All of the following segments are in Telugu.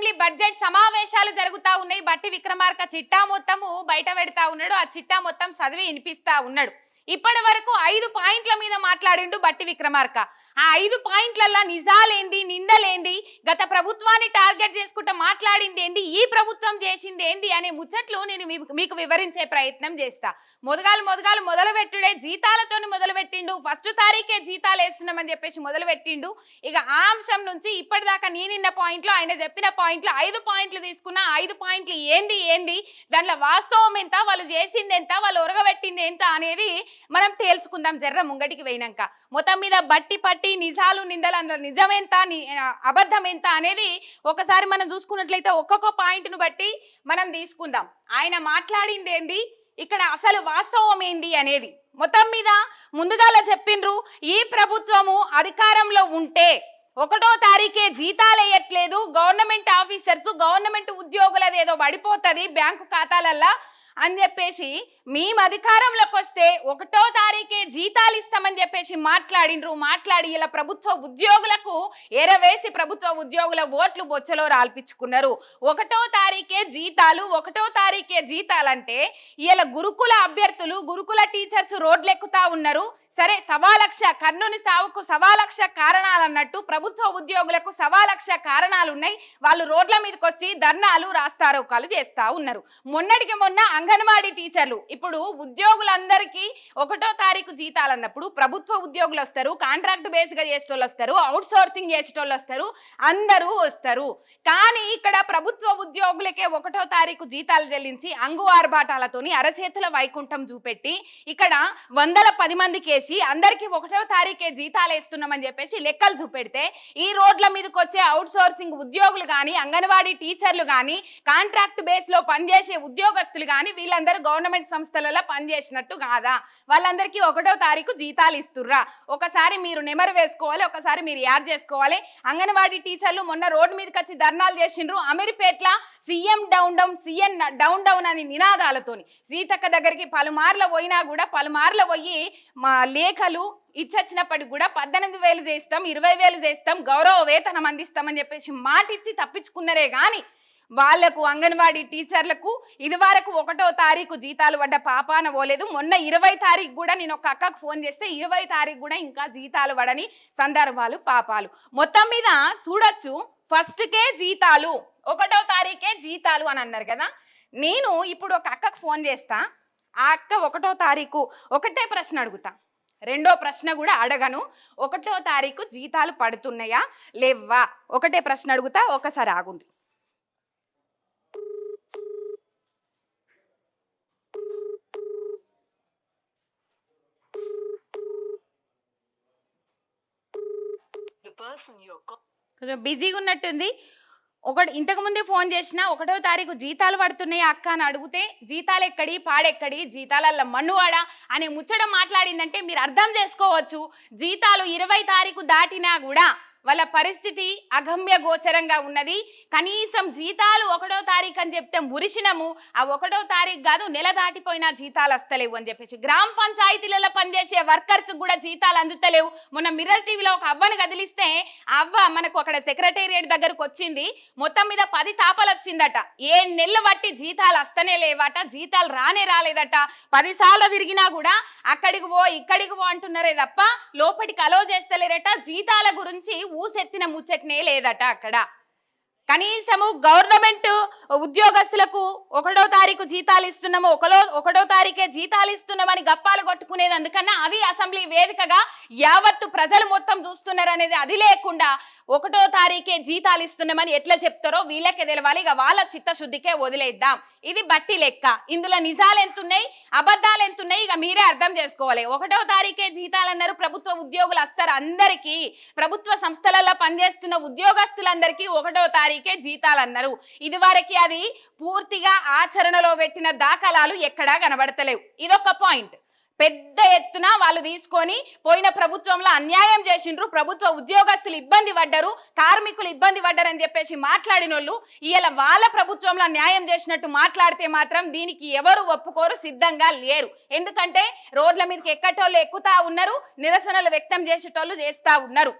అసెంబ్లీ బడ్జెట్ సమావేశాలు జరుగుతా ఉన్నాయి. బట్టి విక్రమార్క చిట్టా మొత్తము బయట పెడతా ఉన్నాడు. ఆ చిట్టా మొత్తం చదివి వినిపిస్తా ఉన్నాడు. ఇప్పటి వరకు ఐదు పాయింట్ల మీద మాట్లాడిండు బట్టి విక్రమార్క. ఆ ఐదు పాయింట్లల్లో నిజాలేంది నిందలేంది గత ప్రభుత్వాన్ని టార్గెట్ చేసుకుంటూ మాట్లాడింది ఏంది ఈ ప్రభుత్వం చేసింది ఏంది అనే ముచ్చట్లు నేను మీకు- మీకు వివరించే ప్రయత్నం చేస్తా. మొదగాలు మొదగాలు మొదలు పెట్టుడే జీతాలతో మొదలుపెట్టిండు ఫస్ట్ తారీఖే జీతాలు వేస్తున్నామని చెప్పేసి మొదలుపెట్టిండు. ఇక ఆ అంశం నుంచి ఇప్పటిదాకా నేనిన్న పాయింట్లు ఆయన చెప్పిన పాయింట్లు ఐదు పాయింట్లు తీసుకున్న ఐదు పాయింట్లు ఏంది ఏంది దాంట్లో వాస్తవం ఎంత వాళ్ళు చేసింది ఎంత వాళ్ళు ఒరగబెట్టింది ఎంత అనేది మనం తేల్చుకుందాం జర్ర ముంగటికి పోయినాక. మొత్తం మీద బట్టి పట్టి నిజాలు నిందలు అందులో నిజమెంత అబద్ధం ఎంత అనేది ఒకసారి మనం చూసుకున్నట్లయితే ఒక్కొక్క పాయింట్ను బట్టి మనం తీసుకుందాం. ఆయన మాట్లాడింది ఏంది ఇక్కడ అసలు వాస్తవం ఏంది అనేది. మొత్తం మీద ముందుగాల చెప్పిండ్రు ఈ ప్రభుత్వము అధికారంలో ఉంటే ఒకటో తారీఖే జీతాలు వేయట్లేదు గవర్నమెంట్ ఆఫీసర్స్ గవర్నమెంట్ ఉద్యోగులది ఏదో పడిపోతుంది బ్యాంకు ఖాతాలల్లా అని చెప్పేసి మేము అధికారంలోకి వస్తే ఒకటో తారీఖే జీతాలు ఇస్తామని చెప్పేసి మాట్లాడిండ్రు మాట్లాడి ఇలా ప్రభుత్వ ఉద్యోగులకు ఎరవేసి ప్రభుత్వ ఉద్యోగుల ఓట్లు బొచ్చలో రాల్పించుకున్నారు. ఒకటో తారీఖే జీతాలు ఒకటో తారీఖే జీతాలంటే ఇలా గురుకుల అభ్యర్థులు గురుకుల టీచర్స్ రోడ్లెక్కుతా ఉన్నారు. సరే సవాలక్ష కర్ణుని సావుకు సవాలక్ష కారణాలు అన్నట్టు ప్రభుత్వ ఉద్యోగులకు సవాలక్ష కారణాలు ఉన్నాయి వాళ్ళు రోడ్ల మీదకి వచ్చి ధర్నాలు రాస్తారోకాలు చేస్తా ఉన్నారు. మొన్నటికి మొన్న అంగన్వాడీ టీచర్లు ఇప్పుడు ఉద్యోగులందరికీ ఒకటో తారీఖు జీతాలు అన్నప్పుడు ప్రభుత్వ ఉద్యోగులు వస్తారు కాంట్రాక్ట్ బేస్గా చేసేటోళ్ళు వస్తారు అవుట్ సోర్సింగ్ చేసేటోళ్ళు వస్తారు అందరూ వస్తారు. కానీ ఇక్కడ ప్రభుత్వ ఉద్యోగులకే ఒకటో తారీఖు జీతాలు చెల్లించి అంగు ఆర్భాటాలతోని అరచేతుల వైకుంఠం చూపెట్టి ఇక్కడ వందల పది మందికి వేసి అందరికీ ఒకటో తారీఖే జీతాలు వేస్తున్నామని చెప్పేసి లెక్కలు చూపెడితే ఈ రోడ్ల మీదకి వచ్చే అవుట్ సోర్సింగ్ ఉద్యోగులు కానీ అంగన్వాడీ టీచర్లు కానీ కాంట్రాక్ట్ బేస్లో పనిచేసే ఉద్యోగస్తులు కానీ వీళ్ళందరూ గవర్నమెంట్ సంస్థలలో పనిచేసినట్టు కాదా? వాళ్ళందరికీ ఒకటో తారీఖు జీతాలు ఇస్తుర్రా. ఒకసారి మీరు నెమరు వేసుకోవాలి ఒకసారి మీరు యాడ్ చేసుకోవాలి. అంగన్వాడీ టీచర్లు మొన్న రోడ్డు మీదకి వచ్చి ధర్నాలు చేసిండ్రు. అమీర్పేట్ల CM down down CM down down అని నినాదాలతోని. సీతక్క దగ్గరికి పలుమార్లు పోయినా కూడా పలుమార్లు పోయి మా లేఖలు ఇచ్చొచ్చినప్పటికి కూడా పద్దెనిమిది వేలు చేస్తాం ఇరవై వేలు చేస్తాం గౌరవ వేతనం అందిస్తామని చెప్పేసి మాట ఇచ్చి తప్పించుకున్నరే కానీ వాళ్ళకు అంగన్వాడీ టీచర్లకు ఇదివరకు ఒకటో తారీఖు జీతాలు పడ్డ పాపాన పోలేదు. మొన్న ఇరవై తారీఖు కూడా నేను ఒక అక్కకు ఫోన్ చేస్తే ఇరవై తారీఖు కూడా ఇంకా జీతాలు పడని సందర్భాలు పాపాలు. మొత్తం మీద చూడొచ్చు ఫస్ట్కే జీతాలు ఒకటో తారీఖే జీతాలు అని అన్నారు కదా. నేను ఇప్పుడు ఒక అక్కకు ఫోన్ చేస్తా. ఆ అక్క ఒకటో తారీఖు ఒకటే ప్రశ్న అడుగుతా. రెండో ప్రశ్న కూడా అడగను. ఒకటో తారీఖు జీతాలు పడుతున్నాయా లేవా ఒకటే ప్రశ్న అడుగుతా ఒకసారి ఆగుంది కొంచెం బిజీగా ఉన్నట్టుంది. ఒకటి ఇంతకు ముందే ఫోన్ చేసిన ఒకటో తారీఖు జీతాలు పడుతున్నాయి అక్క అని అడిగితే జీతాలు ఎక్కడి పాడెక్కడి జీతాలల్ల మన్నువాడా అనే ముచ్చడం మాట్లాడిందంటే మీరు అర్థం చేసుకోవచ్చు. జీతాలు ఇరవై తారీఖు దాటినా కూడా వాళ్ళ పరిస్థితి అగమ్య గోచరంగా ఉన్నది. కనీసం జీతాలు ఒకటో తారీఖు అని చెప్తే మురిసినము. ఆ ఒకటో తారీఖు కాదు నెల దాటిపోయినా జీతాలు వస్తలేవు అని చెప్పేసి. గ్రామ పంచాయతీలలో పనిచేసే వర్కర్స్ కూడా జీతాలు అందుతలేవు. మొన్న మిర్రర్ టీవీలో ఒక అవ్వను కదిలిస్తే అవ్వ మనకు అక్కడ సెక్రటేరియట్ దగ్గరకు వచ్చింది. మొత్తం మీద పది తాపలు వచ్చిందట. ఏ నెలలు బట్టి జీతాలు వస్తనే లేవట జీతాలు రానే రాలేదట. పదిసార్లు తిరిగినా కూడా అక్కడికి పో ఇక్కడికి పో అంటున్నారే తప్ప లోపలికి అలో చేస్తలేరట. జీతాల గురించి ఊసెత్తిన ముచ్చటనే లేదట అక్కడ. కనీసము గవర్నమెంట్ ఉద్యోగస్తులకు ఒకటో తారీఖు జీతాలు ఇస్తున్నాము ఒకలో ఒకటో తారీఖే జీతాలు ఇస్తున్నామని గప్పాలు కొట్టుకునేది అందుకన్నా అది అసెంబ్లీ వేదికగా యావత్తు ప్రజలు మొత్తం చూస్తున్నారు అనేది అది లేకుండా ఒకటో తారీఖే జీతాలు ఇస్తున్నామని ఎట్లా చెప్తారో వీళ్ళకే తెలవాలి. ఇక వాళ్ళ చిత్తశుద్ధికే వదిలేద్దాం. ఇది బట్టి లెక్క. ఇందులో నిజాలు ఎంతున్నాయి అబద్ధాలు ఎంతున్నాయి ఇక మీరే అర్థం చేసుకోవాలి. ఒకటో తారీఖే జీతాలు అన్నారు ప్రభుత్వ ఉద్యోగులు వస్తారు అందరికీ. ప్రభుత్వ సంస్థలలో పనిచేస్తున్న ఉద్యోగస్తులందరికీ ఒకటో తారీఖే జీతాలు అన్నారు ఇదివరకు అది పూర్తిగా ఆచరణలో పెట్టిన దాఖలాలు ఎక్కడా కనబడతలేవు. ఇదొక పాయింట్. పెద్ద ఎత్తున వాళ్ళు తీసుకొని పోయిన ప్రభుత్వంలో అన్యాయం చేసిండ్రు. ప్రభుత్వ ఉద్యోగస్తులు ఇబ్బంది పడ్డరు. కార్మికులు ఇబ్బంది పడ్డారని చెప్పేసి మాట్లాడిన వాళ్ళు వాళ్ళ ప్రభుత్వంలో న్యాయం చేసినట్టు మాట్లాడితే మాత్రం దీనికి ఎవరు ఒప్పుకోరు సిద్ధంగా లేరు. ఎందుకంటే రోడ్ల మీదకి ఎక్కటోళ్ళు ఎక్కుతా ఉన్నారు నిరసనలు వ్యక్తం చేసేటోళ్ళు చేస్తా ఉన్నారు.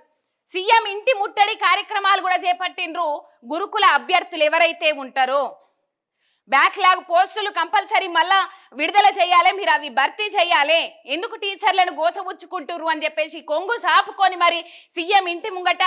సీఎం ఇంటి ముట్టడి కార్యక్రమాలు కూడా చేపట్టిండ్రు. గురుకుల అభ్యర్థులు ఎవరైతే ఉంటారో బ్యాక్లాగ్ పోస్టులు కంపల్సరీ మళ్ళా విడుదల చేయాలి మీరు అవి భర్తీ చేయాలి. ఎందుకు టీచర్లను గోసవుచ్చుకుంటుర్రు అని చెప్పేసి కొంగు సాపుకొని మరి సీఎం ఇంటి ముంగట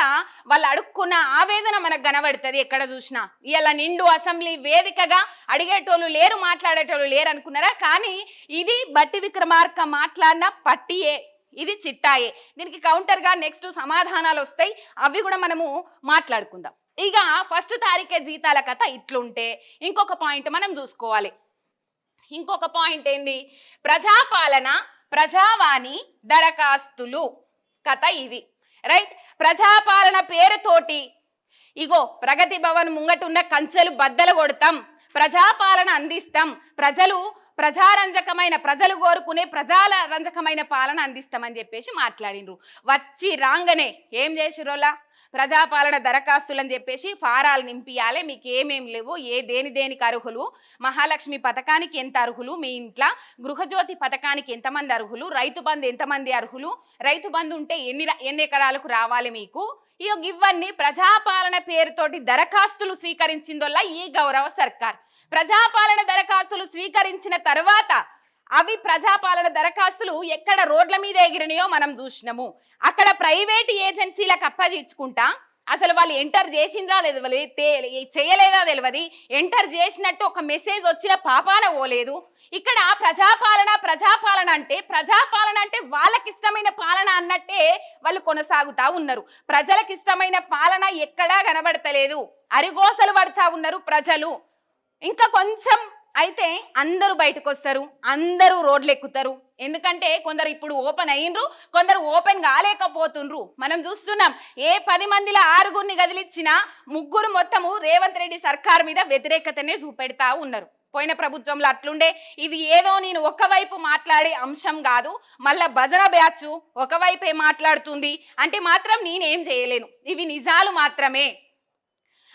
వాళ్ళు అడుక్కున్న ఆవేదన మనకు కనబడుతుంది ఎక్కడ చూసినా. ఇలా నిండు అసెంబ్లీ వేదికగా అడిగేటోళ్ళు లేరు మాట్లాడేటోళ్ళు లేరు అనుకున్నారా? కానీ ఇది బట్టి విక్రమార్క మాట్లాడిన పట్టియే. ఇది చిట్టాయే. దీనికి కౌంటర్గా నెక్స్ట్ సమాధానాలు వస్తాయి. అవి కూడా మనము మాట్లాడుకుందాం. ఇక ఫస్ట్ తారీఖే జీతాల కథ ఇట్లుంటే ఇంకొక పాయింట్ మనం చూసుకోవాలి. ఇంకొక పాయింట్ ఏంది? ప్రజాపాలన ప్రజావాణి దరఖాస్తులు కథ ఇది. రైట్? ప్రజాపాలన పేరుతోటి ఇగో ప్రగతి భవన్ ముంగటున్న కంచెలు బద్దలు కొడతాం. ప్రజాపాలన అందిస్తాం. ప్రజలు ప్రజారంజకమైన ప్రజలు కోరుకునే ప్రజాల రంజకమైన పాలన అందిస్తామని చెప్పేసి మాట్లాడిండ్రు వచ్చి రాంగనే ఏం చేసిరోలా? ప్రజాపాలన దరఖాస్తులు అని చెప్పేసి ఫారాలు నింపియాలి మీకు ఏమేమి లేవు ఏ దేని దేనికి అర్హులు? మహాలక్ష్మి పథకానికి ఎంత అర్హులు? మీ ఇంట్లో గృహజ్యోతి పథకానికి ఎంతమంది అర్హులు? రైతు బంధు ఎంతమంది అర్హులు? రైతు బంధు ఉంటే ఎన్ని ఎన్ని ఎకరాలకు రావాలి మీకు? ఇవన్నీ ప్రజాపాలన పేరుతోటి దరఖాస్తులు స్వీకరించిందోల్లా ఈ గౌరవ సర్కార్. ప్రజాపాలన దరఖాస్తులు స్వీకరించిన తర్వాత అవి ప్రజాపాలన దరఖాస్తులు ఎక్కడ రోడ్ల మీద ఎగిరినాయో మనం చూసినాము. అక్కడ ప్రైవేట్ ఏజెన్సీలకు అప్పగించుకుంటా అసలు వాళ్ళు ఎంటర్ చేసిందా తెలియదు చేయలేదా తెలియదు ఎంటర్ చేసినట్టు ఒక మెసేజ్ వచ్చిన పాపాన పోలేదు. ఇక్కడ ప్రజాపాలన ప్రజాపాలన అంటే ప్రజాపాలన అంటే వాళ్ళకి ఇష్టమైన పాలన అన్నట్టే వాళ్ళు కొనసాగుతా ఉన్నారు. ప్రజలకు ఇష్టమైన పాలన ఎక్కడా కనబడతలేదు. అరిగోసలు పడతా ఉన్నారు ప్రజలు. ఇంకా కొంచెం అయితే అందరూ బయటకు వస్తారు అందరూ రోడ్లు ఎక్కుతారు ఎందుకంటే కొందరు ఇప్పుడు ఓపెన్ అయ్యిండ్రు కొందరు ఓపెన్ కాలేకపోతుండ్రు. మనం చూస్తున్నాం ఏ పది మందిల ఆరుగురిని కదిలిచ్చినా ముగ్గురు మొత్తము రేవంత్ రెడ్డి సర్కార్ మీద వ్యతిరేకతనే చూపెడతా ఉన్నారు. పోయిన ప్రభుత్వంలో అట్లుండే. ఇది ఏదో నేను ఒకవైపు మాట్లాడే అంశం కాదు మళ్ళా భజన బ్యాచ్ ఒకవైపే మాట్లాడుతుంది. అంటే మాత్రం నేనేం చేయలేను. ఇవి నిజాలు మాత్రమే.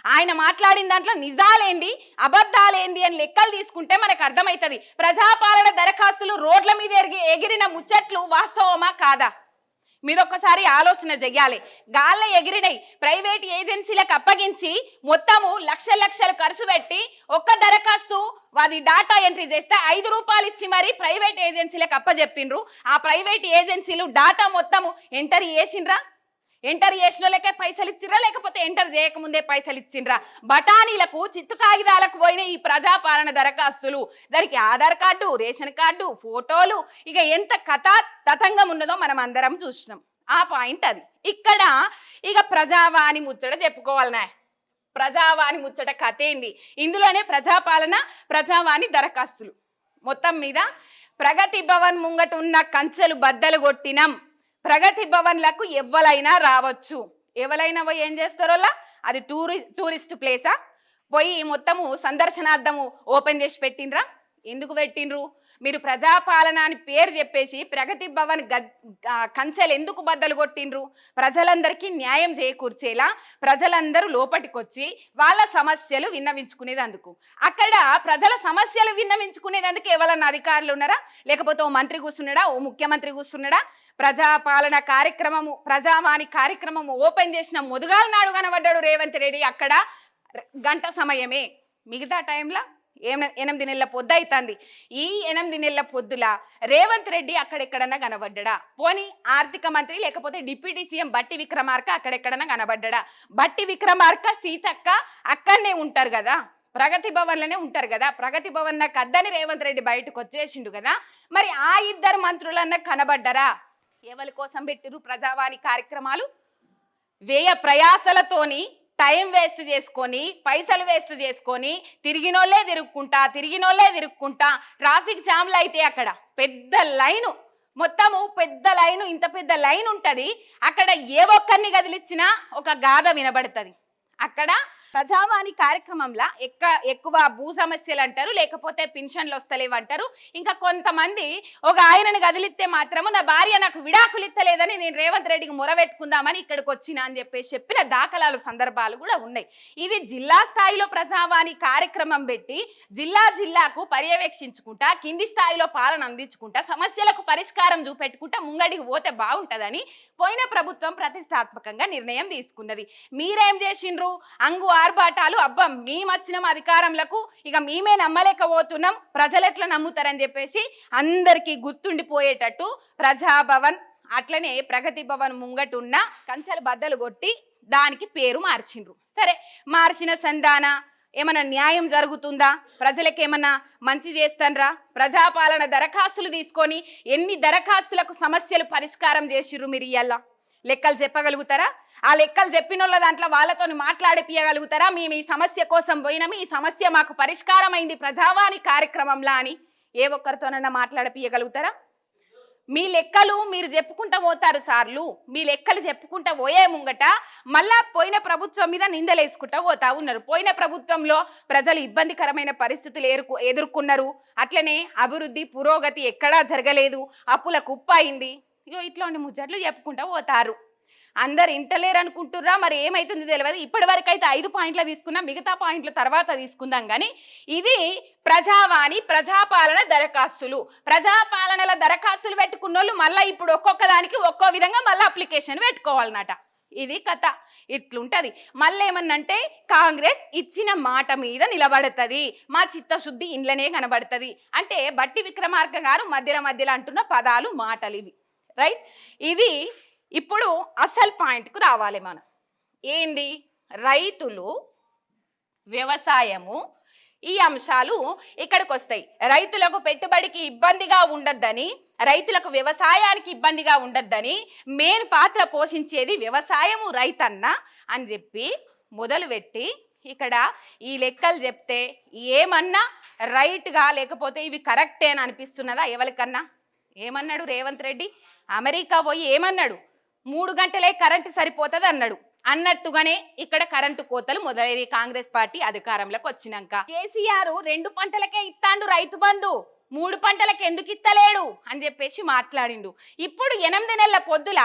ఆయన మాట్లాడిన దాంట్లో నిజాలేంది అబద్ధాలేంది అని లెక్కలు తీసుకుంటే మనకు అర్థమవుతుంది ప్రజాపాలన దరఖాస్తులు రోడ్ల మీద ఎరిగి ఎగిరిన ముచ్చట్లు వాస్తవమా కాదా? మీరు ఒక్కసారి ఆలోచన చెయ్యాలి. గాళ్ళ ఎగిరినై ప్రైవేట్ ఏజెన్సీలకు అప్పగించి మొత్తము లక్ష లక్షలు ఖర్చు పెట్టి ఒక్క దరఖాస్తు వాది డాటా ఎంట్రీ చేస్తే ఐదు రూపాయలు ఇచ్చి మరి ప్రైవేట్ ఏజెన్సీలకు అప్పచెప్పిండ్రు ఆ ప్రైవేట్ ఏజెన్సీలు డాటా మొత్తము ఎంటర్ చేసిండ్రా? ఎంటర్ చేసిన లేక పైసలు ఇచ్చిండ్రా లేకపోతే ఎంటర్ చేయకముందే పైసలు ఇచ్చిండ్రా బఠానీలకు చిత్తు కాగితాలకు పోయిన ఈ ప్రజాపాలన దరఖాస్తులు. దానికి ఆధార్ కార్డు రేషన్ కార్డు ఫోటోలు ఇక ఎంత కథా తతంగం ఉన్నదో మనం అందరం చూసినాం. ఆ పాయింట్ అది. ఇక్కడ ఇక ప్రజావాణి ముచ్చట చెప్పుకోవాలనే ప్రజావాణి ముచ్చట కథ ఏంది? ఇందులోనే ప్రజాపాలన ప్రజావాణి దరఖాస్తులు. మొత్తం మీద ప్రగతి భవన్ ముంగట ఉన్న కంచెలు బద్దలు కొట్టినాం. ప్రగతి భవన్లకు ఎవ్వలైనా రావచ్చు. ఎవరైనా పోయి ఏం చేస్తారోలా అది టూరి టూరిస్ట్ ప్లేసా? పోయి మొత్తము సందర్శనార్థము ఓపెన్ చేసి పెట్టిండ్రా? ఎందుకు పెట్టిండ్రు? మీరు ప్రజాపాలన అని పేరు చెప్పేసి ప్రగతి భవన్ గద్ కంచెలు ఎందుకు బద్దలు కొట్టిండ్రు? ప్రజలందరికీ న్యాయం చేకూర్చేలా ప్రజలందరూ లోపటికొచ్చి వాళ్ళ సమస్యలు విన్నవించుకునేదందుకు. అక్కడ ప్రజల సమస్యలు విన్నవించుకునేదందుకు ఎవరన్నా అధికారులు ఉన్నారా? లేకపోతే ఓ మంత్రి కూర్చున్నాడా? ఓ ముఖ్యమంత్రి కూర్చున్నాడా? ప్రజాపాలన కార్యక్రమము ప్రజావాణి కార్యక్రమము ఓపెన్ చేసిన మొదుగాల నాడు కనబడ్డాడు రేవంత్ రెడ్డి అక్కడ గంట సమయమే. మిగతా టైంలో ఎనిమిది నెలల పొద్దు అవుతుంది ఈ ఎనిమిది నెలల పొద్దుల రేవంత్ రెడ్డి అక్కడెక్కడన్నా కనబడ్డా? పోనీ ఆర్థిక మంత్రి లేకపోతే డిప్యూటీ సీఎం బట్టి విక్రమార్క అక్కడెక్కడన్నా కనబడ్డా? బట్టి విక్రమార్క సీతక్క అక్కడనే ఉంటారు కదా? ప్రగతి భవన్లోనే ఉంటారు కదా? ప్రగతి భవన్ నాకు అద్దని రేవంత్ రెడ్డి బయటకు వచ్చేసిండు కదా? మరి ఆ ఇద్దరు మంత్రులన్న కనబడ్డరా? ఎవరి కోసం పెట్టిరు ప్రజావాణి కార్యక్రమాలు? వ్యయ ప్రయాసలతోని టైం వేస్ట్ చేసుకొని పైసలు వేస్ట్ చేసుకొని తిరిగినోళ్ళే తిరుక్కుంటా తిరిగినోళ్ళే తిరుక్కుంటా ట్రాఫిక్ జామ్లు అయితే అక్కడ పెద్ద లైను మొత్తము పెద్ద లైను ఇంత పెద్ద లైన్ ఉంటుంది అక్కడ ఏ ఒక్కరిని కదిలిచ్చినా ఒక గాథ వినబడుతుంది. అక్కడ ప్రజావాణి కార్యక్రమంలో ఎక్క ఎక్కువ భూ సమస్యలు అంటారు లేకపోతే పెన్షన్లు వస్తలేవు అంటారు ఇంకా కొంతమంది ఒక ఆయనను కదిలిస్తే మాత్రము నా భార్య నాకు విడాకులు ఇస్తలేదని నేను రేవంత్ రెడ్డికి మొరబెట్టుకుందామని ఇక్కడికి వచ్చిన అని చెప్పేసి చెప్పిన దాఖలాలు సందర్భాలు కూడా ఉన్నాయి. ఇది జిల్లా స్థాయిలో ప్రజావాణి కార్యక్రమం పెట్టి జిల్లా జిల్లాకు పర్యవేక్షించుకుంటా కింది స్థాయిలో పాలన అందించుకుంటా సమస్యలకు పరిష్కారం చూపెట్టుకుంటా ముంగడికి పోతే బాగుంటుందని పోయిన ప్రభుత్వం ప్రతిష్టాత్మకంగా నిర్ణయం తీసుకున్నది. మీరేం చేసిండ్రు? అంగు ఆర్భాటాలు అబ్బా మేమొచ్చినాం అధికారంలకు ఇక మేమే నమ్మలేకపోతున్నాం ప్రజలు ఎట్లా నమ్ముతారని చెప్పేసి అందరికీ గుర్తుండిపోయేటట్టు ప్రజాభవన్ అట్లనే ప్రగతి భవన్ ముంగటున్న కంచెలు బద్దలు కొట్టి దానికి పేరు మార్చిండ్రు. సరే మార్చిన సంధాన ఏమైనా న్యాయం జరుగుతుందా? ప్రజలకు ఏమైనా మంచి చేస్తాన్రా? ప్రజాపాలన దరఖాస్తులు తీసుకొని ఎన్ని దరఖాస్తులకు సమస్యలు పరిష్కారం చేసిర్రు మీరు ఇయ్యల్లా లెక్కలు చెప్పగలుగుతారా? ఆ లెక్కలు చెప్పిన వాళ్ళ దాంట్లో వాళ్ళతో మాట్లాడిపియగలుగుతారా మేము ఈ సమస్య కోసం పోయినాము ఈ సమస్య మాకు పరిష్కారమైంది ప్రజావాణి కార్యక్రమంలా అని ఏ ఒక్కరితోనన్నా మాట్లాడిపియగలుగుతారా మీ లెక్కలు మీరు చెప్పుకుంటా పోతారు సార్లు మీ లెక్కలు చెప్పుకుంటా పోయే ముంగట మళ్ళా పోయిన ప్రభుత్వం మీద నిందలేసుకుంటా పోతా ఉన్నారు. పోయిన ప్రభుత్వంలో ప్రజలు ఇబ్బందికరమైన పరిస్థితులు ఎదుర్కొ ఎదుర్కొన్నారు. అట్లనే అభివృద్ధి పురోగతి ఎక్కడా జరగలేదు. అప్పుల కుప్ప అయింది ఇగో ఇట్లాంటి ముచ్చట్లు చెప్పుకుంటా పోతారు. అందరు ఇంటలేరు అనుకుంటుర్రా మరి ఏమైతుంది తెలియదు ఇప్పటి వరకు అయితే ఐదు పాయింట్లు తీసుకున్నాం మిగతా పాయింట్ల తర్వాత తీసుకుందాం. కానీ ఇది ప్రజావాణి ప్రజాపాలన దరఖాస్తులు. ప్రజాపాలనల దరఖాస్తులు పెట్టుకున్న వాళ్ళు మళ్ళీ ఇప్పుడు ఒక్కొక్క దానికి ఒక్కో విధంగా మళ్ళీ అప్లికేషన్ పెట్టుకోవాలన్నట. ఇది కథ. ఇట్లుంటది. మళ్ళీ ఏమన్నంటే కాంగ్రెస్ ఇచ్చిన మాట మీద నిలబడుతుంది. మా చిత్తశుద్ధి ఇండ్లనే కనబడుతుంది. అంటే బట్టి విక్రమార్క గారు మధ్యలో మధ్యలో అంటున్న పదాలు మాటలు ఇవి రైట్? ఇది ఇప్పుడు అసలు పాయింట్కు రావాలి మనం. ఏంది? రైతులు వ్యవసాయము ఈ అంశాలు ఇక్కడికి వస్తాయి రైతులకు పెట్టుబడికి ఇబ్బందిగా ఉండద్దని రైతులకు వ్యవసాయానికి ఇబ్బందిగా ఉండద్దని మెయిన్ పాత్ర పోషించేది వ్యవసాయము రైతన్న అని చెప్పి మొదలుపెట్టి ఇక్కడ ఈ లెక్కలు చెప్తే ఏమన్నా రైట్గా లేకపోతే ఇవి కరెక్టే అని అనిపిస్తున్నదా ఎవరికన్నా? ఏమన్నాడు రేవంత్ రెడ్డి? అమెరికా పోయి ఏమన్నాడు? మూడు గంటలే కరెంటు సరిపోతుంది అన్నాడు. అన్నట్టుగానే ఇక్కడ కరెంటు కోతలు మొదలైన కాంగ్రెస్ పార్టీ అధికారంలోకి వచ్చినాక. కేసీఆర్ రెండు పంటలకే ఇస్తాండు రైతు బంధు. మూడు పంటలకు ఎందుకు ఇత్తలేడు అని చెప్పేసి మాట్లాడిండు. ఇప్పుడు ఎనిమిది నెలల పొద్దుల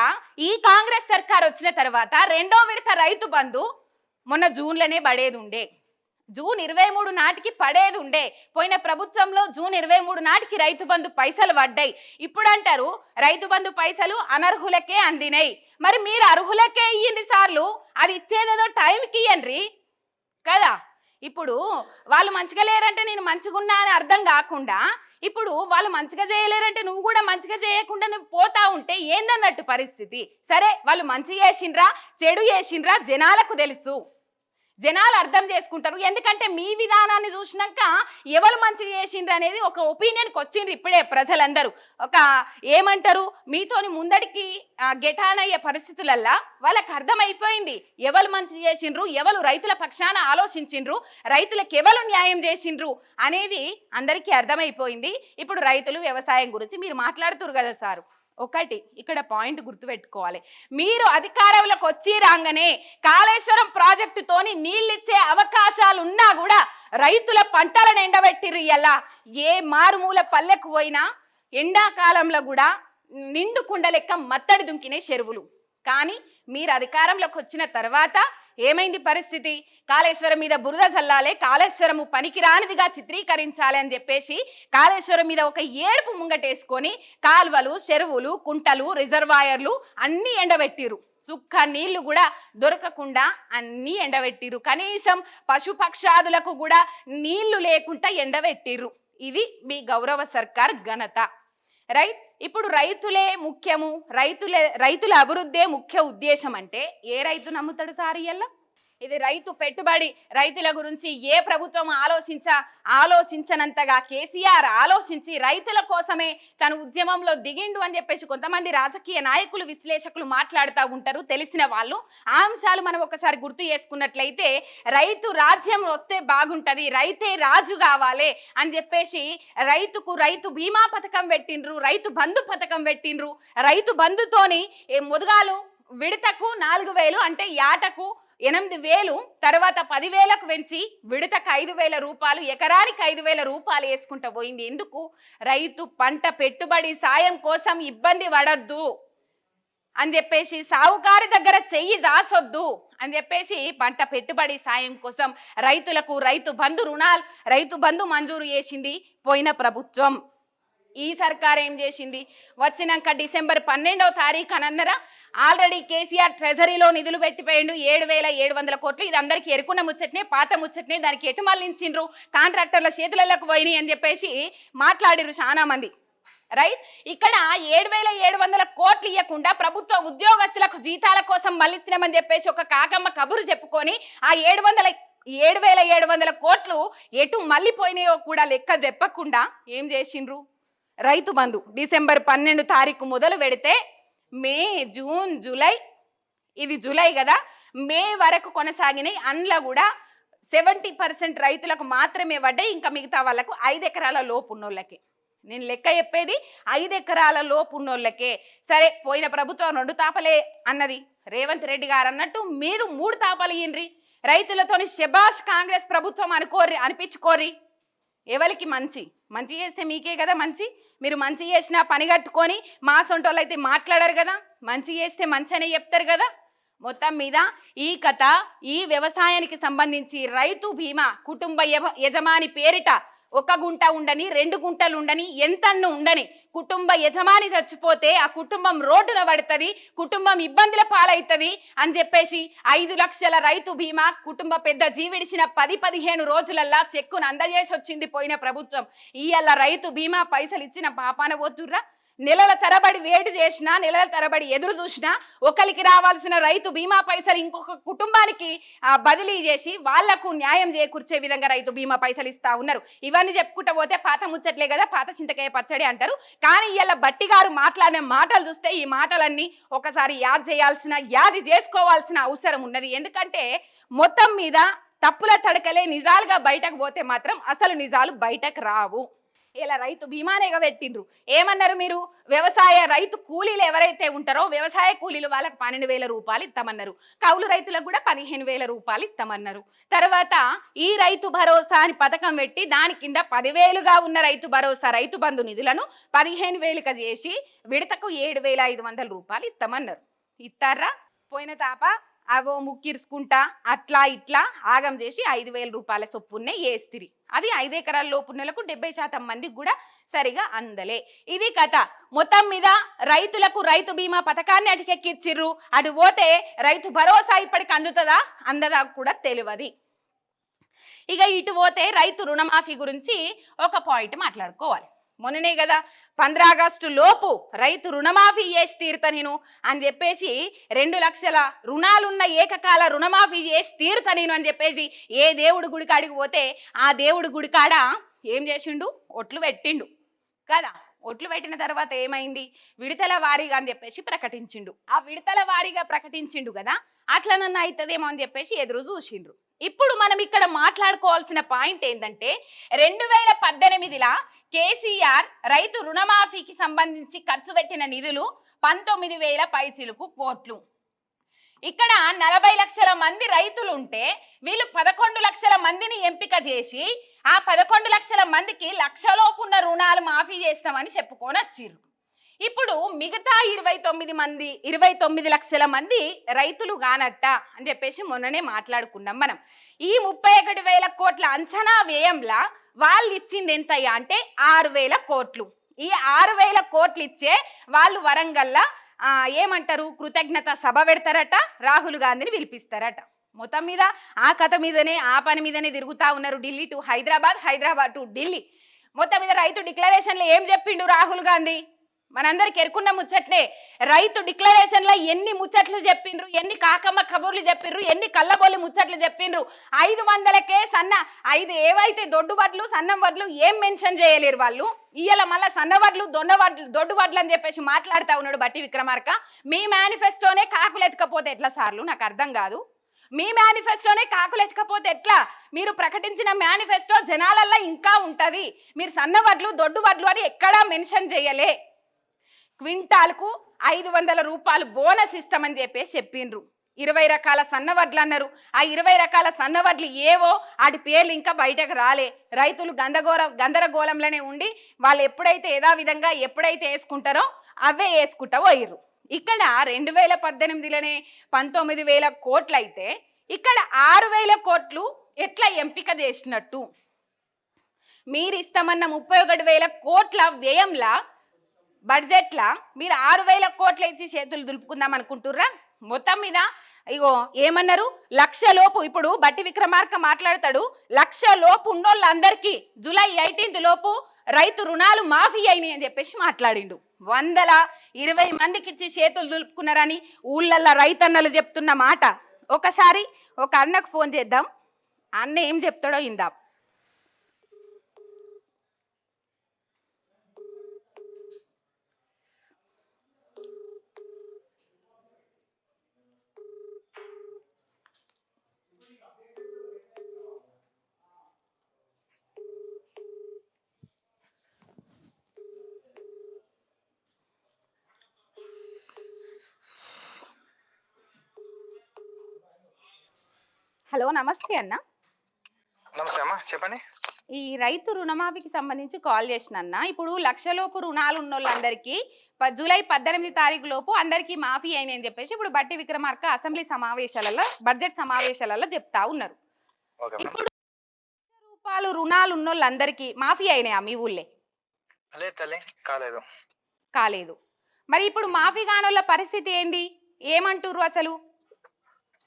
ఈ కాంగ్రెస్ సర్కార్ వచ్చిన తర్వాత రెండో విడత రైతు బంధు మొన్న జూన్లోనే పడేది ఉండే జూన్ ఇరవై మూడు నాటికి పడేది ఉండే. పోయిన ప్రభుత్వంలో జూన్ ఇరవై మూడు నాటికి రైతు బంధు పైసలు పడ్డాయి ఇప్పుడు అంటారు రైతు బంధు పైసలు అనర్హులకే అందినాయి మరి మీరు అర్హులకే ఇయ్యండి సార్లు. అది ఇచ్చేదేదో టైంకి ఇయ్యండి కదా? ఇప్పుడు వాళ్ళు మంచిగా లేరంటే నేను మంచిగా ఉన్నా అని అర్థం కాకుండా ఇప్పుడు వాళ్ళు మంచిగా చేయలేరంటే నువ్వు కూడా మంచిగా చేయకుండా నువ్వు పోతా ఉంటే ఏందన్నట్టు పరిస్థితి? సరే వాళ్ళు మంచి చేసిండ్రా చెడు చేసిండ్రా జనాలకు తెలుసు. జనాలు అర్థం చేసుకుంటారు. ఎందుకంటే మీ విధానాన్ని చూసినాక ఎవరు మంచిగా చేసిండ్రు అనేది ఒక ఒపీనియన్కి వచ్చిండ్రు ఇప్పుడే ప్రజలందరూ. ఒక ఏమంటారు? మీతోని ముందడికి గెటాన్ అయ్యే పరిస్థితులల్లా వాళ్ళకి అర్థమైపోయింది. ఎవరు మంచి చేసిండ్రు? ఎవరు రైతుల పక్షాన ఆలోచించిండ్రు? రైతులకు ఎవరు న్యాయం చేసిండ్రు? అనేది అందరికీ అర్థమైపోయింది. ఇప్పుడు రైతులు వ్యవసాయం గురించి మీరు మాట్లాడుతురు కదా సారు. ఒకటి ఇక్కడ పాయింట్ గుర్తుపెట్టుకోవాలి. మీరు అధికారంలోకి వచ్చి రాగానే కాళేశ్వరం ప్రాజెక్టుతోని నీళ్ళిచ్చే అవకాశాలు ఉన్నా కూడా రైతుల పంటలను ఎండబెట్టిర్రు ఎలా ఏ మారుమూల పల్లెకు పోయినా ఎండాకాలంలో కూడా నిండు కుండలెక్క మత్తడి దుంకినే చెరువులు. కానీ మీరు అధికారంలోకి వచ్చిన తర్వాత ఏమైంది పరిస్థితి? కాళేశ్వరం మీద బురద చల్లాలే కాళేశ్వరము పనికిరానిదిగా చిత్రీకరించాలి అని చెప్పేసి కాళేశ్వరం మీద ఒక ఏడుపు ముంగటేసుకొని కాల్వలు చెరువులు కుంటలు రిజర్వాయర్లు అన్నీ ఎండబెట్టిరు సుక్క నీళ్ళు కూడా దొరకకుండా అన్నీ ఎండబెట్టిరు కనీసం పశుపక్షాదులకు కూడా నీళ్ళు లేకుండా ఎండబెట్టిరు ఇది మీ గౌరవ సర్కార్ ఘనత. రైట్? ఇప్పుడు రైతులే ముఖ్యము రైతులే రైతుల అభివృద్ధే ముఖ్య ఉద్దేశం అంటే ఏ రైతు నమ్ముతాడు సార్ ఇయ్యల్లా ఇది రైతు పెట్టుబడి. రైతుల గురించి ఏ ప్రభుత్వం ఆలోచించ ఆలోచించనంతగా కేసీఆర్ ఆలోచించి రైతుల కోసమే తన ఉద్యమంలో దిగిండు అని చెప్పేసి కొంతమంది రాజకీయ నాయకులు విశ్లేషకులు మాట్లాడుతూ ఉంటారు. తెలిసిన వాళ్ళు. ఆ అంశాలు మనం ఒకసారి గుర్తు చేసుకున్నట్లయితే రైతు రాజ్యం వస్తే బాగుంటుంది. రైతే రాజు కావాలి అని చెప్పేసి రైతుకు రైతు బీమా పథకం పెట్టిండ్రు. రైతు బంధు పథకం పెట్టిండ్రు. రైతు బంధుతోని ఏ ముదుగాలు విడతకు నాలుగు వేలు అంటే యాటకు ఎనిమిది వేలు తర్వాత పదివేలకు పెంచి విడతకు ఐదు వేల రూపాయలు ఎకరానికి ఐదు వేల రూపాయలు వేసుకుంటూ పోయింది. ఎందుకు? రైతు పంట పెట్టుబడి సాయం కోసం ఇబ్బంది పడద్దు అని చెప్పేసి సావుకారి దగ్గర చెయ్యి దాసొద్దు అని చెప్పేసి పంట పెట్టుబడి సాయం కోసం రైతులకు రైతు బంధు రుణాలు రైతు బంధు మంజూరు చేసింది పోయిన ప్రభుత్వం. ఈ సర్కార్ ఏం చేసింది? వచ్చినాక డిసెంబర్ పన్నెండవ తారీఖు అని అన్నరా? ఆల్రెడీ కేసీఆర్ ట్రెజరీలో నిధులు పెట్టిపోయిండు. ఏడు వేల ఏడు వందల కోట్లు ఇది అందరికీ ఎరుకున్న ముచ్చట్నే పాత ముచ్చట్నే దానికి ఎటు మళ్ళించిండ్రు కాంట్రాక్టర్ల చేతులకు పోయినాయి అని చెప్పేసి మాట్లాడిరు చాలా మంది. రైట్? ఇక్కడ ఏడు వేల ఏడు వందల కోట్లు ఇవ్వకుండా ప్రభుత్వ ఉద్యోగస్తులకు జీతాల కోసం మళ్ళించినామని చెప్పేసి ఒక కాకమ్మ కబురు చెప్పుకొని ఆ ఏడు వందల ఏడు వేల ఏడు వందల కోట్లు ఎటు మళ్ళీపోయినాయో కూడా లెక్క చెప్పకుండా ఏం చేసిండ్రు? రైతు బంధు. డిసెంబర్ పన్నెండు తారీఖు మొదలు పెడితే మే జూన్ జూలై ఇది జూలై కదా మే వరకు కొనసాగినాయి. అందులో కూడా సెవెంటీ పర్సెంట్ రైతులకు మాత్రమే పడ్డాయి. ఇంకా మిగతా వాళ్ళకు ఐదు ఎకరాల లోపు ఉన్నోళ్ళకి. నేను లెక్క చెప్పేది ఐదు ఎకరాల లోపు ఉన్నోళ్ళకే. సరే పోయిన ప్రభుత్వం రెండు తాపలే అన్నది. రేవంత్ రెడ్డి గారు అన్నట్టు మీరు మూడు తాపలు ఇయ్యండి రైతులతోని శబాష్ కాంగ్రెస్ ప్రభుత్వం అనుకోర్రి అనిపించుకోర్రి. ఎవరికి మంచి? మంచి చేస్తే మీకే కదా మంచి? మీరు మంచి చేసినా పని కట్టుకొని మా సొంటోళ్ళు అయితే మాట్లాడరు కదా? మంచి చేస్తే మంచి అనే చెప్తారు కదా? మొత్తం మీద ఈ కథ ఈ వ్యవసాయానికి సంబంధించి రైతు బీమా కుటుంబ యజమాని పేరిట ఒక గుంట ఉండని రెండు గుంటలు ఉండని ఎంతన్ను ఉండని కుటుంబ యజమాని చచ్చిపోతే ఆ కుటుంబం రోడ్డున పడుతుంది కుటుంబం ఇబ్బందుల పాలవుతుంది అని చెప్పేసి ఐదు లక్షల రైతు బీమా కుటుంబ పెద్ద జీవిడిచిన పది పదిహేను రోజులల్లా చెక్కును అందజేసి వచ్చింది పోయిన ప్రభుత్వం. ఇయ్యాల రైతు బీమా పైసలు ఇచ్చిన పాపాన పోతుర్రా? నెలల తరబడి వేడి చేసినా నెలల తరబడి ఎదురు చూసినా ఒకరికి రావాల్సిన రైతు బీమా పైసలు ఇంకొక కుటుంబానికి బదిలీ చేసి వాళ్ళకు న్యాయం చేకూర్చే విధంగా రైతు బీమా పైసలు ఇస్తా ఉన్నారు. ఇవన్నీ చెప్పుకుంటూ పోతే పాత ముచ్చట్లే కదా పాత చింతకాయ పచ్చడి అంటారు. కానీ ఇలా బట్టి గారు మాట్లాడిన మాటలు చూస్తే ఈ మాటలన్నీ ఒకసారి యాద్ చేయాల్సిన యాది చేసుకోవాల్సిన అవసరం ఉన్నది. ఎందుకంటే మొత్తం మీద తప్పుల తడకలే నిజాలుగా బయటకు పోతే మాత్రం అసలు నిజాలు బయటకు రావు. ఇలా రైతు బీమానేగా పెట్టిండ్రు. ఏమన్నారు మీరు? వ్యవసాయ రైతు కూలీలు ఎవరైతే ఉంటారో వ్యవసాయ కూలీలు వాళ్ళకి పన్నెండు వేల రూపాయలు ఇస్తామన్నారు కౌలు రైతులకు కూడా పదిహేను వేల రూపాయలు ఇస్తామన్నారు తర్వాత ఈ రైతు భరోసా అని పథకం పెట్టి దాని కింద పదివేలుగా ఉన్న రైతు భరోసా రైతు బంధు నిధులను పదిహేను వేలుగా చేసి విడతకు ఏడు వేల ఐదు వందల రూపాయలు ఇస్తామన్నారు ఇస్తారా పోయిన తాప? అవో ముక్కిరుసుకుంటా అట్లా ఇట్లా ఆగం చేసి ఐదు వేల రూపాయల చొప్పున్నే వేస్తిరి అది ఐదు ఎకరాల లోపు నెలకు డెబ్బై శాతం మందికి కూడా సరిగా అందలే. ఇది కథ. మొత్తం మీద రైతులకు రైతు బీమా పథకాన్ని అటుకెక్కిచ్చిర్రు. అటు పోతే రైతు భరోసా ఇప్పటికి అందుతుందా? అందదా కూడా తెలియదు ఇక ఇటు పోతే రైతు రుణమాఫీ గురించి ఒక పాయింట్ మాట్లాడుకోవాలి. మొన్ననే కదా పంద్రా ఆగస్టు లోపు రైతు రుణమాఫీ చేసి తీరుతా నేను అని చెప్పేసి రెండు లక్షల రుణాలున్న ఏకకాల రుణమాఫీ చేసి తీరుతా నేను అని చెప్పేసి ఏ దేవుడి గుడి కాడికి పోతే ఆ దేవుడి గుడి కాడ ఏం చేసిండు? ఒట్లు పెట్టిండు. కదా? ఒట్లు పెట్టిన తర్వాత ఏమైంది? విడతల వారీగా అని చెప్పేసి ప్రకటించిండు. ఆ విడతల వారీగా ప్రకటించిండు కదా? అట్లనన్నా అవుతుందేమో అని చెప్పేసి ఎదురు చూసిండ్రు. ఇప్పుడు మనం ఇక్కడ మాట్లాడుకోవాల్సిన పాయింట్ ఏంటంటే రెండు వేల పద్దెనిమిదిలా కేసీఆర్ రైతు రుణమాఫీకి సంబంధించి ఖర్చు పెట్టిన నిధులు పంతొమ్మిది వేల పైచిలుకు కోట్లు. ఇక్కడ నలభై లక్షల మంది రైతులు ఉంటే వీళ్ళు పదకొండు లక్షల మందిని ఎంపిక చేసి ఆ పదకొండు లక్షల మందికి లక్షలోపు ఉన్న రుణాలు మాఫీ చేస్తామని చెప్పుకొని వచ్చిర్రు. ఇప్పుడు మిగతా ఇరవై తొమ్మిది మంది ఇరవై తొమ్మిది లక్షల మంది రైతులు కానట్ట అని చెప్పేసి మొన్ననే మాట్లాడుకున్నాం మనం. ఈ ముప్పై ఒకటి వేల కోట్ల అంచనా వ్యయంలా వాళ్ళు ఇచ్చింది ఎంతయ్యా అంటే ఆరు వేల కోట్లు. ఈ ఆరు వేల కోట్లు ఇచ్చే వాళ్ళు వరంగల్లా ఆ, ఏమంటారు కృతజ్ఞత సభ పెడతారట రాహుల్ గాంధీని పిలిపిస్తారట. మొత్తం మీద ఆ కథ మీదనే ఆ పని మీదనే తిరుగుతా ఉన్నారు ఢిల్లీ టు హైదరాబాద్ హైదరాబాద్ టు ఢిల్లీ. మొత్తం మీద రైతు డిక్లరేషన్లో ఏం చెప్పిండు రాహుల్ గాంధీ? మనందరికి ఎరుకున్న ముచ్చట్నే. రైతు డిక్లరేషన్లో ఎన్ని ముచ్చట్లు చెప్పిండ్రు ఎన్ని కాకమ్మ కబుర్లు చెప్పిండ్రు ఎన్ని కళ్ళబోలి ముచ్చట్లు చెప్పిండ్రు. ఐదు వందలకే సన్న ఐదు ఏవైతే దొడ్డు వడ్లు సన్నం వడ్లు ఏం మెన్షన్ చేయలేరు వాళ్ళు? ఇయ్యాల మళ్ళీ సన్న వడ్లు దొండ వడ్లు దొడ్డు వడ్లు అని చెప్పేసి మాట్లాడుతూ ఉన్నాడు బట్టి విక్రమార్క. మీ మేనిఫెస్టోనే కాకులు ఎత్తుకపోతే ఎట్లా సార్లు? నాకు అర్థం కాదు. మీ మేనిఫెస్టోనే కాకులు ఎత్తుకపోతే ఎట్లా? మీరు ప్రకటించిన మేనిఫెస్టో జనాలల్లో ఇంకా ఉంటుంది. మీరు సన్న వడ్లు దొడ్డు వడ్లు అని ఎక్కడా మెన్షన్ చేయలే. క్వింటాల్కు ఐదు వందల రూపాయలు బోనస్ ఇస్తామని చెప్పేసి చెప్పిండ్రు. ఇరవై రకాల సన్నవడ్లు అన్నారు. ఆ ఇరవై రకాల సన్నవడ్లు ఏవో వాటి పేర్లు ఇంకా బయటకు రాలే. రైతులు గందగోర గందరగోళంలోనే ఉండి వాళ్ళు ఎప్పుడైతే యథావిధంగా ఎప్పుడైతే వేసుకుంటారో అవే వేసుకుంటా పోయిర్రు. ఇక్కడ రెండు వేల పద్దెనిమిదిలోనే పంతొమ్మిది వేల కోట్లు అయితే ఇక్కడ ఆరు వేల కోట్లు ఎట్లా ఎంపిక చేసినట్టు? మీరు ఇస్తామన్న ముప్పై ఒకటి వేల కోట్ల వ్యయంలా బడ్జెట్లా మీరు ఆరు వేల కోట్లు ఇచ్చి చేతులు దులుపుకుందాం అనుకుంటుర్రా? మొత్తం మీద ఇగో ఏమన్నారు? లక్ష లోపు ఇప్పుడు బట్టి విక్రమార్క మాట్లాడతాడు. లక్ష లోపు ఉన్నోళ్ళందరికీ జూలై ఎయిటీన్త్ లోపు రైతు రుణాలు మాఫీ అయినాయి అని చెప్పేసి మాట్లాడిండు. వందల ఇరవై మందికి ఇచ్చి చేతులు దులుపుకున్నారని ఊళ్ళల్లో రైతన్నలు చెప్తున్న మాట. ఒకసారి ఒక అన్నకు ఫోన్ చేద్దాం. అన్న ఏం చెప్తాడో ఇందాం హలో నమస్తే అన్న. నమస్తే అమ్మా చెప్పండి. ఈ రైతు రుణమాఫీకి సంబంధించి కాల్ చేసిన అన్న ఇప్పుడు లక్షలోపు రుణాలు ఉన్న వాళ్ళందరికీ జూలై పద్దెనిమిది తారీఖు లోపు అందరికీ మాఫీ అయినాయి అని చెప్పేసి ఇప్పుడు బట్టి విక్రమార్క అసెంబ్లీ సమావేశాలలో బడ్జెట్ సమావేశాలలో చెప్తా ఉన్నారు. ఇప్పుడు రూపాయలు రుణాలు ఉన్న వాళ్ళందరికీ మాఫీ అయినాయా మీ ఊళ్ళే? కాలేదు. కాలేదు. మరి ఇప్పుడు మాఫీ కానోళ్ళ పరిస్థితి ఏంది? ఏమంటుర్రు అసలు?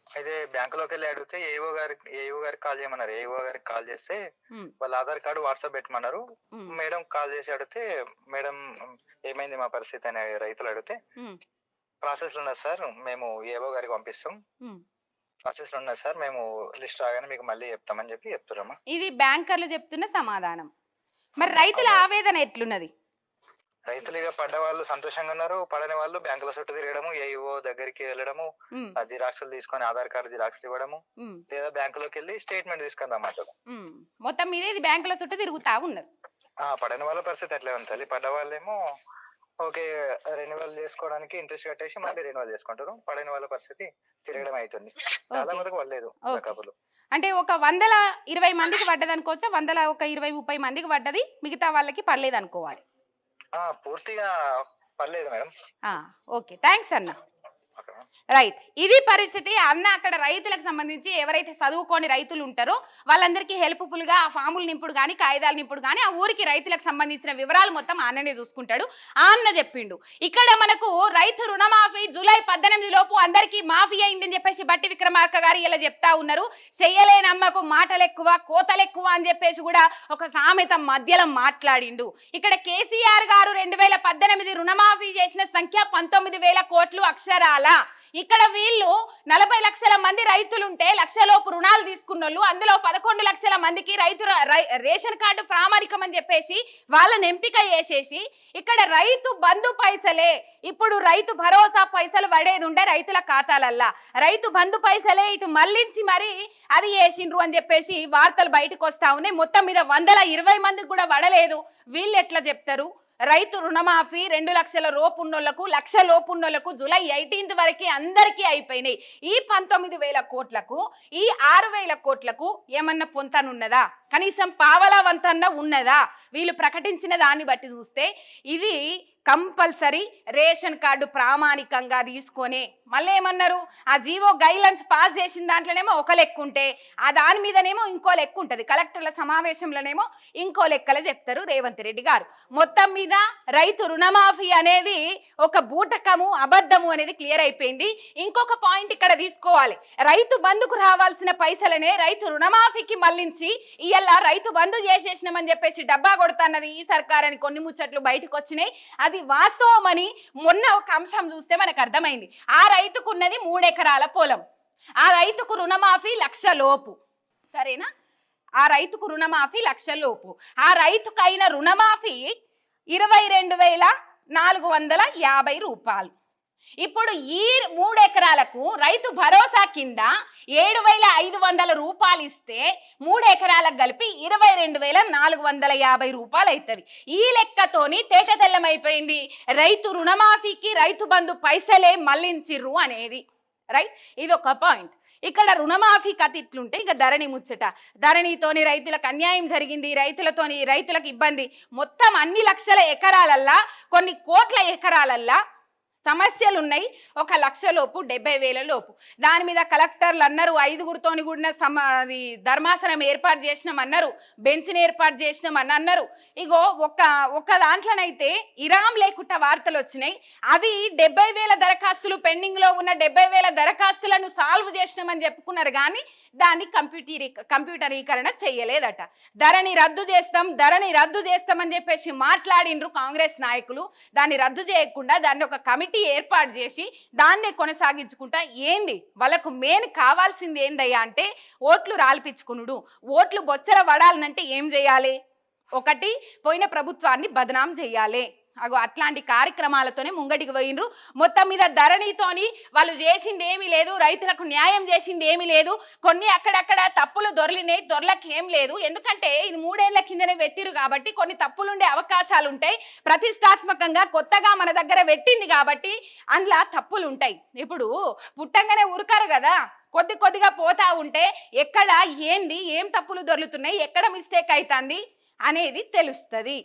అయితే బ్యాంకులోకి వెళ్ళి అడిగితే ఏఓ గారికి ఏఓ గారికి కాల్ చేయమన్నారు. ఏఓ గారికి కాల్ చేస్తే వాళ్ళ ఆధార్ కార్డు వాట్సాప్ పెట్టమన్నారు. మేడం కాల్ చేసి అడిగితే మేడం ఏమైంది మా పరిస్థితి? అని రైతులు అడిగితే ప్రాసెస్లో ఉన్నది సార్ మేము ఏఓ గారికి పంపిస్తాం. ప్రాసెస్లో ఉన్నది సార్ మేము లిస్ట్ రాగానే మీకు మళ్ళీ చెప్తామని చెప్పి చెప్తారమ్మా. ఇది బ్యాంకర్లు చెప్తున్న సమాధానం. మరి రైతుల ఆవేదన ఎట్లున్నది? రైతులు ఇక పడ్డ వాళ్ళు సంతోషంగా ఉన్నారు. పడని వాళ్ళు బ్యాంకుల చుట్టూ తిరగడము ఏఈఓ దగ్గరికి వెళ్ళడము ఆ జిరాక్స్లు తీసుకొని ఆధార్ కార్డు జిరాక్స్ ఇవ్వడము లేదా బ్యాంకులోకి వెళ్ళి స్టేట్మెంట్ తీసుకొని రమ్మంటారు. మొత్తం మీద ఇది బ్యాంకుల చుట్టూ తిరుగుతా ఉన్నది. ఆ పడని వాళ్ళ పరిస్థితి అట్లే ఉంది తల్లి. పడ్డ వాళ్ళేమో ఓకే రెన్యువల్ చేసుకోవడానికి ఇంట్రెస్ట్ కట్టేసి మళ్ళీ రెన్యువల్ చేసుకుంటారు. పడని వాళ్ళ పరిస్థితి తిరగడం అవుతుంది చాలా. వరకు పడలేదు. కబులు అంటే ఒక వందల ఇరవై మందికి పడ్డది అనుకోవచ్చా వందల ఒక ఇరవై ముప్పై మందికి పడ్డది. మిగతా వాళ్ళకి పర్లేదు అనుకోవాలి పూర్తిగా పర్లేదు మేడం. ఓకే. థ్యాంక్స్ అన్న. రైట్. ఇది పరిస్థితి అన్న అక్కడ రైతులకు సంబంధించి ఎవరైతే చదువుకోని రైతులు ఉంటారో వాళ్ళందరికీ హెల్ప్ఫుల్గా ఆ ఫాములు నింపుడు కానీ కాగితాలు నింపుడు కానీ ఆ ఊరికి రైతులకు సంబంధించిన వివరాలు మొత్తం అన్ననే చూసుకుంటాడు. ఆ అన్న చెప్పిండు. ఇక్కడ మనకు రైతు రుణమాఫీ జూలై పద్దెనిమిది లోపు అందరికీ మాఫీ అయిందని చెప్పేసి బట్టి విక్రమార్క గారు ఇలా చెప్తా ఉన్నారు. చెయ్యలేని అమ్మకు మాటలు ఎక్కువ కోతలు ఎక్కువ అని చెప్పేసి కూడా ఒక సామెత మధ్యలో మాట్లాడిండు. ఇక్కడ కేసీఆర్ గారు రెండు వేల పద్దెనిమిది రుణమాఫీ చేసిన సంఖ్య పంతొమ్మిది వేల కోట్లు అక్షరాల? ఇక్కడ వీళ్ళు నలభై లక్షల మంది రైతులుంటే లక్షలోపు రుణాలు తీసుకున్నోళ్ళు అందులో పదకొండు లక్షల మందికి రైతు రై- రేషన్ కార్డు ప్రామాణికం అని చెప్పేసి వాళ్ళని ఎంపిక చేసేసి ఇక్కడ రైతు బంధు పైసలే. ఇప్పుడు రైతు భరోసా పైసలు పడేది ఉండే రైతుల ఖాతాలల్లా. రైతు బంధు పైసలే ఇటు మళ్ళించి మరి అది వేసిండ్రు అని చెప్పేసి వార్తలు బయటకు వస్తా ఉన్నాయి. మొత్తం మీద వందల ఇరవై మందికి కూడా పడలేదు. వీళ్ళు ఎట్లా చెప్తారు? రైతు రుణమాఫీ రెండు లక్షల లోపున్నోళ్ళకు లక్ష లోపున్నోళ్ళకు జూలై ఎయిటీన్త్ వరకు అందరికీ అయిపోయినాయి. ఈ పంతొమ్మిది వేల కోట్లకు ఈ ఆరు వేల కోట్లకు ఏమన్నా పొంతనున్నదా? కనీసం పావలా వంతన్న ఉన్నదా? వీళ్ళు ప్రకటించిన దాన్ని బట్టి చూస్తే ఇది కంపల్సరీ రేషన్ కార్డు ప్రామాణికంగా తీసుకొని. మళ్ళీ ఏమన్నారు? ఆ జీవో గైడ్లైన్స్ పాస్ చేసిన దాంట్లోనేమో ఒక లెక్క ఉంటే ఆ దాని మీదనేమో ఇంకో లెక్క ఉంటుంది. కలెక్టర్ల సమావేశంలోనేమో ఇంకో లెక్కలు చెప్తారు రేవంత్ రెడ్డి గారు. మొత్తం మీద రైతు రుణమాఫీ అనేది ఒక బూటకము అబద్ధము అనేది క్లియర్ అయిపోయింది. ఇంకొక పాయింట్ ఇక్కడ తీసుకోవాలి. రైతు బంధుకు రావాల్సిన పైసలనే రైతు రుణమాఫీకి మళ్ళించి ఇవాళ రైతు బంధు చేసేసినామని చెప్పేసి డబ్బా కొడుతున్నది ఈ సర్కారాన్ని కొన్ని ముచ్చట్లు బయటకు వచ్చినాయి అది వాస్తవం అని మొన్న ఒక అంశం చూస్తే మనకు అర్థమైంది. ఆ రైతుకున్నది మూడెకరాల పొలం. ఆ రైతుకు రుణమాఫీ లక్ష లోపు. సరేనా? ఆ రైతుకు రుణమాఫీ లక్ష లోపు. ఆ రైతుకైన రుణమాఫీ ఇరవై రెండు వేల నాలుగు వందల యాభై రూపాయలు. ఇప్పుడు ఈ మూడు ఎకరాలకు రైతు భరోసా కింద ఏడు వేల ఐదు వందల రూపాయలు ఇస్తే మూడు ఎకరాలకు కలిపి ఇరవై రెండు వేల నాలుగు వందల యాభై రూపాయలు అవుతుంది ఈ లెక్కతోని తేటతెల్లమైపోయింది. రైతు రుణమాఫీకి రైతు బంధు పైసలే మళ్ళించిర్రు అనేది. రైట్? ఇది ఒక పాయింట్. ఇక్కడ రుణమాఫీ కథ ఇట్లుంటే ఇక ధరణి ముచ్చట. ధరణితోని రైతులకు అన్యాయం జరిగింది. రైతులతోని రైతులకు ఇబ్బంది. మొత్తం అన్ని లక్షల ఎకరాలల్లా కొన్ని కోట్ల ఎకరాలల్లా సమస్యలు ఉన్నాయి ఒక లక్ష లోపు డెబ్బై వేల లోపు దాని మీద కలెక్టర్లు అన్నారు ఐదుగురితోని కూడిన సమ అది ధర్మాసనం ఏర్పాటు చేసినాం అన్నారు బెంచ్ని ఏర్పాటు చేసినాం అని అన్నారు ఇగో ఒక ఒక దాంట్లోనైతే ఇరామ్ లేకుండా వార్తలు వచ్చినాయి. అది డెబ్బై వేల దరఖాస్తులు పెండింగ్లో ఉన్న డెబ్బై వేల దరఖాస్తులను సాల్వ్ చేసినామని చెప్పుకున్నారు. కానీ దాన్ని కంప్యూటరీ కంప్యూటరీకరణ చేయలేదట ధరని రద్దు చేస్తాం ధరని రద్దు చేస్తామని చెప్పేసి మాట్లాడిండ్రు కాంగ్రెస్ నాయకులు. దాన్ని రద్దు చేయకుండా దాన్ని ఒక కమిటీ ఏర్పాటు చేసి దాన్నే కొనసాగించుకుంటా ఏంది? వాళ్ళకు మెయిన్ కావాల్సింది ఏందయ్యా అంటే ఓట్లు రాల్పించుకునుడు. ఓట్లు బొచ్చర పడాలనంటే ఏం చేయాలి? ఒకటి పోయిన ప్రభుత్వాన్ని బదనాం చేయాలి అగో అట్లాంటి కార్యక్రమాలతోనే ముంగటికి పోయినరు మొత్తం మీద ధరణితోని వాళ్ళు చేసింది ఏమీ లేదు రైతులకు న్యాయం చేసింది ఏమీ లేదు. కొన్ని అక్కడక్కడ తప్పులు దొరలినాయి దొరలకు ఏం లేదు. ఎందుకంటే ఇది మూడేళ్ళ కిందనే పెట్టిరు కాబట్టి కొన్ని తప్పులుండే అవకాశాలు ఉంటాయి ప్రతిష్టాత్మకంగా కొత్తగా మన దగ్గర పెట్టింది కాబట్టి అందులో తప్పులు ఉంటాయి ఇప్పుడు పుట్టంగానే ఉరకరు కదా. కొద్ది కొద్దిగా పోతా ఉంటే ఎక్కడ ఏంది ఏం తప్పులు దొరుకుతున్నాయి ఎక్కడ మిస్టేక్ అవుతుంది అనేది తెలుస్తుంది.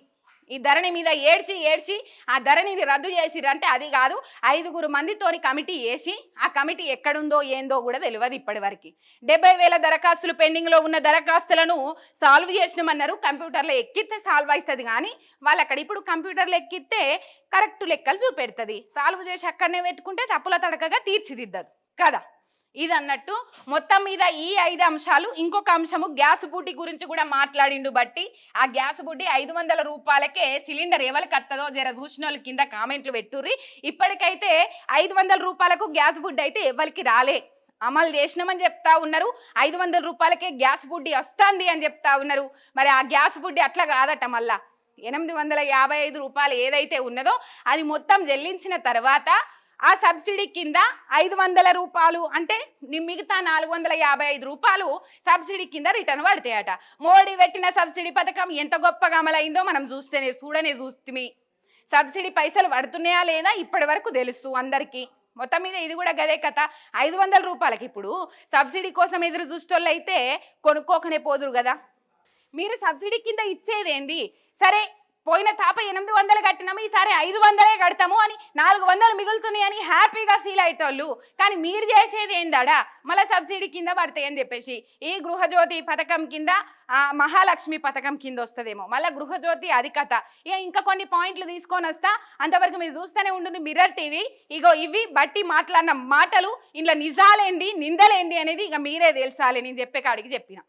ఈ ధరణి మీద ఏడ్చి ఏడ్చి ఆ ధరణిని రద్దు చేసిరంటే అది కాదు ఐదుగురు మందితోని కమిటీ వేసి ఆ కమిటీ ఎక్కడుందో ఏందో కూడా తెలియదు ఇప్పటివరకు. డెబ్బై వేల దరఖాస్తులు పెండింగ్లో ఉన్న దరఖాస్తులను సాల్వ్ చేసినామన్నారు కంప్యూటర్లో ఎక్కిస్తే సాల్వ్ అవుతుంది కానీ వాళ్ళు అక్కడ ఇప్పుడు కంప్యూటర్లో ఎక్కిస్తే కరెక్ట్ లెక్కలు చూపెడుతుంది. సాల్వ్ చేసి అక్కడనే పెట్టుకుంటే తప్పుల తడకగా తీర్చిదిద్దదు. కదా? ఇది అన్నట్టు మొత్తం మీద ఈ ఐదు అంశాలు ఇంకొక అంశము గ్యాస్ బుడ్డి గురించి కూడా మాట్లాడిండు బట్టి ఆ గ్యాస్ బుడ్డి ఐదు వందల రూపాయలకే సిలిండర్ ఎవరికి వస్తుందో జర చూసిన వాళ్ళు కింద కామెంట్లు పెట్టుర్రి. ఇప్పటికైతే ఐదు వందల రూపాయలకు గ్యాస్ బుడ్డి అయితే ఎవరికి రాలే. అమలు చేసినామని చెప్తా ఉన్నారు. ఐదు వందల రూపాయలకే గ్యాస్ బుడ్డి వస్తుంది అని చెప్తా ఉన్నారు. మరి ఆ గ్యాస్ బుడ్డి అట్లా కాదట మళ్ళా. ఎనిమిది వందల యాభై ఐదు రూపాయలు ఏదైతే ఉన్నదో అది మొత్తం చెల్లించిన తర్వాత ఆ సబ్సిడీ కింద ఐదు వందల రూపాయలు అంటే మిగతా నాలుగు వందల యాభై ఐదు రూపాయలు సబ్సిడీ కింద రిటర్న్ పడతాయట. మోడీ పెట్టిన సబ్సిడీ పథకం ఎంత గొప్పగా అమలైందో మనం చూస్తేనే చూడనే చూస్తే సబ్సిడీ పైసలు పడుతున్నాయా లేదా ఇప్పటి వరకు తెలుసు అందరికీ. మొత్తం మీద ఇది కూడా గదే కథ. ఐదు వందల రూపాయలకి ఇప్పుడు సబ్సిడీ కోసం ఎదురు చూసేటోళ్ళు అయితే కొనుక్కోకనే పోదురు కదా మీరు సబ్సిడీ కింద ఇచ్చేదేంది? సరే పోయిన తాప ఎనిమిది వందలు కట్టినాము ఈసారి ఐదు వందలే కడతాము అని నాలుగు వందలు మిగులుతున్నాయి అని హ్యాపీగా ఫీల్ అయ్యేటోళ్ళు కానీ మీరు చేసేది ఏందాడా? మళ్ళీ సబ్సిడీ కింద పడతాయి అని చెప్పేసి. ఈ గృహజ్యోతి పథకం కింద మహాలక్ష్మి పథకం కింద వస్తుందేమో. మళ్ళీ గృహజ్యోతి అది కథ ఇక ఇంకా కొన్ని పాయింట్లు తీసుకొని వస్తా. అంతవరకు మీరు చూస్తూనే ఉండండి మిర్రర్ టీవీ ఇగో ఇవి బట్టి మాట్లాడిన మాటలు ఇంట్లో నిజాలేంది నిందలేంది అనేది ఇక మీరే తెలుసాలి. నేను చెప్పే కాడికి చెప్పిన.